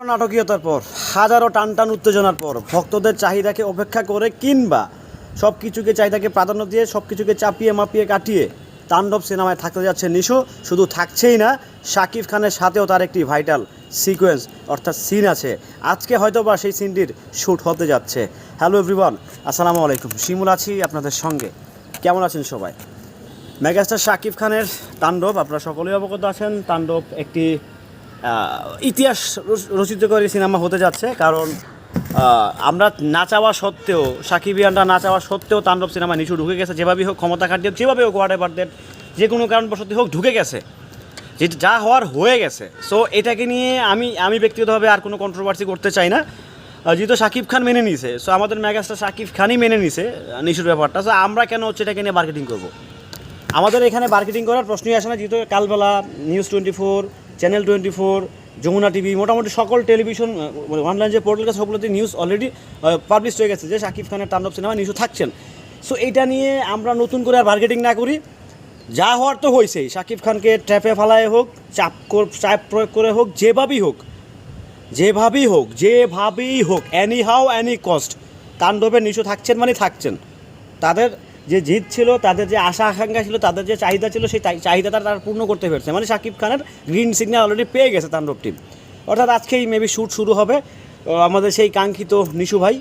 নাটকীয়তার পর, হাজারো টান টান উত্তেজনার পর, ভক্তদের চাহিদাকে অপেক্ষা করে কিংবা সব কিছুকে চাহিদাকে প্রাধান্য দিয়ে সব কিছুকে চাপিয়ে মাপিয়ে কাটিয়ে তাণ্ডব সিনেমায় থাকতে যাচ্ছে নিশো। শুধু থাকছেই না, শাকিব খানের সাথেও তার একটি ভাইটাল সিকোয়েন্স অর্থাৎ সিন আছে। আজকে হয়তো বা সেই সিনটির শ্যুট হতে যাচ্ছে। হ্যালো এভরিওয়ান, আসসালামু আলাইকুম। শিমুল আছি আপনাদের সঙ্গে। কেমন আছেন সবাই? মেগাস্টার শাকিব খানের তাণ্ডব, আপনারা সকলেই অবগত আছেন, তাণ্ডব একটি ইতিহাস রচ- রচিত করে সিনেমা হতে যাচ্ছে, কারণ আমরা না চাওয়া সত্ত্বেও সাকিবিয়ানরা না চাওয়া সত্ত্বেও তাণ্ডব সিনেমা নিচু ঢুকে গেছে। যেভাবেই হোক, ক্ষমতা খাটিয়ে যেভাবে হোক হোয়াট এভার যে কোনো কারণবশত হোক, ঢুকে গেছে। যেটা যা হওয়ার হয়ে গেছে। সো এটাকে নিয়ে আমি আমি ব্যক্তিগতভাবে আর কোনো কন্ট্রোভার্সি করতে চাই না। যেহেতু শাকিব খান মেনে নিছে সো আমাদের মেগাস্টার শাকিব খানই মেনে নিছে নিশুর ব্যাপারটা। সো আমরা কেন হচ্ছে এটাকে নিয়ে মার্কেটিং করব? আমাদের এখানে মার্কেটিং করার প্রশ্নই আসে না, যেহেতু Kalbela news twenty four channel twenty four Jamuna TV মোটামুটি সকল টেলিভিশন অনলাইন যে পোর্টাল সবগুলোতে নিউজ অলরেডি পাবলিশ হয়ে গেছে। যে শাকিব খানের তাণ্ডব সিনেমা নিউজও থাকছেন। সো এইটা নিয়ে আমরা নতুন করে আর মার্কেটিং না করি। যা হওয়ার তো হয়েছেই। শাকিব খানকে ট্র্যাপে ফালায় হোক, চাপ চাপ প্রয়োগ করে হোক, যেভাবেই হোক যেভাবেই হোক যেভাবেই হোক অ্যানি হাউ অ্যানি কস্ট তাণ্ডবের নিশু থাকছেন মানে থাকছেন। তাদের যে জিদ ছিল, তাদের যে আশা, আকাঙ্ক্ষা ছিল, তাদের যে চাহিদা ছিল, সেই চাহিদাটা তারা পূর্ণ করতে পেরেছে। মানে শাকিব খানের গ্রিন সিগন্যাল অলরেডি পেয়ে গেছে তাণ্ডব টিম অর্থাৎ আজকেই মেবি শ্যুট শুরু হবে। আমাদের সেই কাঙ্ক্ষিত নিশু ভাই।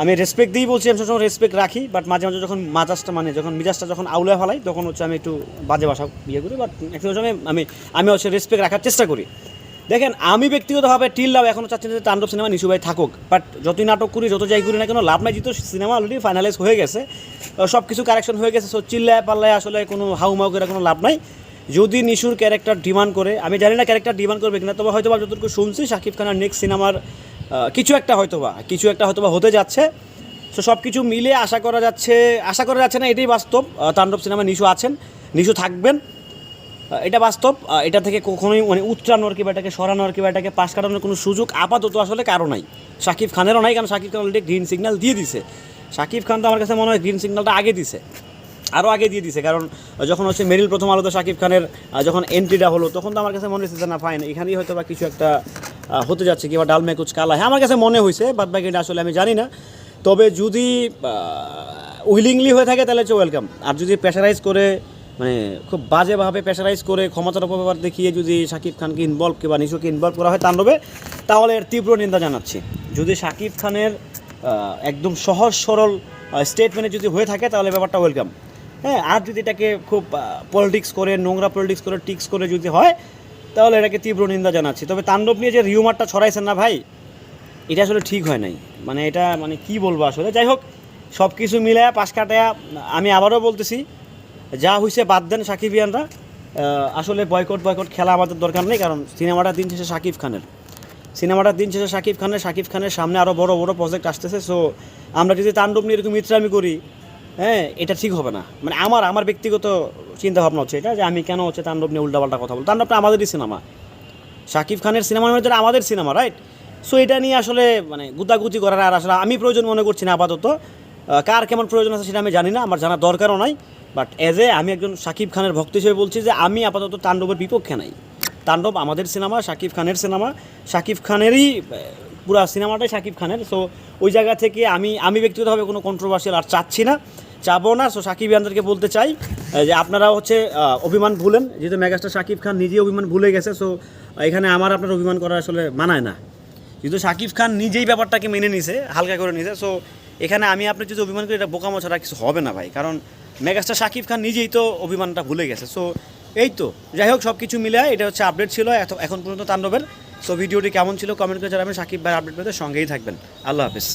আমি রেসপেক্ট দিই বলছি, আমি সবসময় রেসপেক্ট রাখি বাট মাঝে মাঝে যখন মাজাজটা মানে যখন মিজাজটা যখন আউলে ফেলাই, তখন হচ্ছে আমি একটু বাজে ভাষা ইয়ে করি বাট একটু সময় আমি আমি হচ্ছে রেসপেক্ট রাখার চেষ্টা করি। দেখেন, আমি ব্যক্তিগতভাবে টিল লাভ এখনও চাচ্ছি যে তাণ্ডব সিনেমা নিশু ভাই থাকুক। বাট যতই নাটক করি, যত যাই করি না কেন, লাভ নাই, যেহেতু সিনেমা অলরেডি ফাইনালাইজ হয়ে গেছে। সব কিছু কারেকশন হয়ে গেছে সো চিল্লায় পাল্লায় আসলে কোনো হাউ মাউ করে কোনো লাভ নাই। যদি নিশুর ক্যারেক্টার ডিমান্ড করে, আমি জানি না ক্যারেক্টার ডিমান্ড করবে কিনা, তবে হয়তো বা যতটুকু শুনছি শাকিব খানের নেক্সট সিনেমার কিছু একটা হয়তোবা, কিছু একটা হয়তোবা হতে যাচ্ছে। সো সব কিছু মিলে আশা করা যাচ্ছে, আশা করা যাচ্ছে না, এটাই বাস্তব। তাণ্ডব সিনেমা নিশু আছেন, নিশু থাকবেন। এটা বাস্তব এটা থেকে কখনোই মানে উত্তরানোর কিংবা এটাকে সরানোর কিংবা এটাকে পাশ কাটানোর কোনো সুযোগ আপাতত আসলে কারও নাই। শাকিব খানেরও নাই, কারণ Shakib Khan already green signal দিয়ে দিছে। শাকিব খান তো আমার কাছে মনে হয় গ্রিন সিগন্যালটা আগে দিছে। আরও আগে দিয়ে দিছে, কারণ যখন হচ্ছে মেরিল প্রথম আলোতে শাকিব খানের যখন এন্ট্রিটা হলো, তখন তো আমার কাছে মনে হচ্ছে না ফাইন এখানেই হয়তো বা কিছু একটা হতে যাচ্ছে কিংবা ডাল মেকুচ কালা হ্যাঁ আমার কাছে মনে হয়েছে বাদ বাকিটা আসলে আমি জানি না। তবে যদি উইলিংলি হয়ে থাকে, তাহলে হচ্ছে ওয়েলকাম আর যদি প্রেশারাইজ করে মানে খুব বাজেভাবে প্রেশারাইজ করে ক্ষমতার অপব্যবহার দেখিয়ে যদি শাকিব খানকে ইনভলভ কিংবা নিশুকে ইনভলভ করা হয় তাণ্ডবে, তাহলে এর তীব্র নিন্দা জানাচ্ছি। যদি শাকিব খানের একদম সহজ সরল স্টেটমেন্টে যদি হয়ে থাকে, তাহলে ব্যাপারটা ওয়েলকাম হ্যাঁ আর যদি এটাকে খুব পলিটিক্স করে, নোংরা পলিটিক্স করে টিক্স করে যদি হয়, তাহলে এটাকে তীব্র নিন্দা জানাচ্ছি। তবে তাণ্ডব নিয়ে যে রিউমারটা ছড়াইছেন না ভাই, এটা আসলে ঠিক হয় নাই। মানে এটা মানে কি বলব আসলে? যাই হোক সব কিছু মিলায়া, পাশ কাটায়া, আমি আবারও বলতেছি যা হয়েছে বাদ দেন সাকিবিয়ানরা আসলে বয়কট বয়কট খেলা আমাদের দরকার নেই, কারণ সিনেমাটা দিন শেষে শাকিব খানের। সিনেমাটা দিন শেষে শাকিব খানের শাকিব খানের সামনে আরও বড় বড় প্রজেক্ট আসতেছে সো আমরা যদি তাণ্ডব নিয়ে এরকম ইত্রামি করি হ্যাঁ এটা ঠিক হবে না। মানে আমার আমার ব্যক্তিগত চিন্তা ভাবনা হচ্ছে এটা, যে আমি কেন হচ্ছে তাণ্ডব নিয়ে উল্টাপাল্টা কথা বলব? তাণ্ডবটা আমাদেরই সিনেমা। শাকিব খানের সিনেমার মধ্যে আমাদের সিনেমা রাইট সো এটা নিয়ে আসলে মানে গুতাগুতি করার আর আসলে আমি প্রয়োজন মনে করছি না আপাতত। কার কেমন প্রয়োজন আছে সেটা আমি জানি না, আমার জানার দরকারও নাই। বাট এজ এ আমি একজন শাকিব খানের ভক্ত হিসেবে বলছি যে আমি আপাতত তাণ্ডবের বিপক্ষে নাই। তাণ্ডব আমাদের সিনেমা শাকিব খানের সিনেমা। শাকিব খানেরই পুরা সিনেমাটাই শাকিব খানের। সো ওই জায়গা থেকে আমি আমি ব্যক্তিগতভাবে কোনো কন্ট্রোভার্সিয়াল আর চাচ্ছি না। চাবো না। সো সাকিব ইয়ানদেরকে বলতে চাই যে আপনারা হচ্ছে অভিমান ভুলেন। যেহেতু মেগাস্টার সাকিব খান নিজেই অভিমান ভুলে গেছে। সো এখানে আমার আপনার অভিমান করা আসলে মানায় না। যেহেতু সাকিব খান নিজেই ব্যাপারটাকে মেনে নিছে, হালকা করে নিছে। সো এখানে আমি আপনার যদি অভিমান করি, এটা বোকামো ছাড়া কিছু হবে না ভাই। কারণ মেগাস্টার সাকিব খান নিজেই তো অভিমানটা ভুলে গেছে। সো এই তো। যাই হোক সব কিছু মিলে এটা হচ্ছে আপডেট ছিল এখন পর্যন্ত তাণ্ডবের। সো ভিডিওটি কেমন ছিল কমেন্ট করে জানাবেন। সাকিব ভাই আপডেট পেতে সঙ্গেই থাকবেন। আল্লাহ হাফিজ।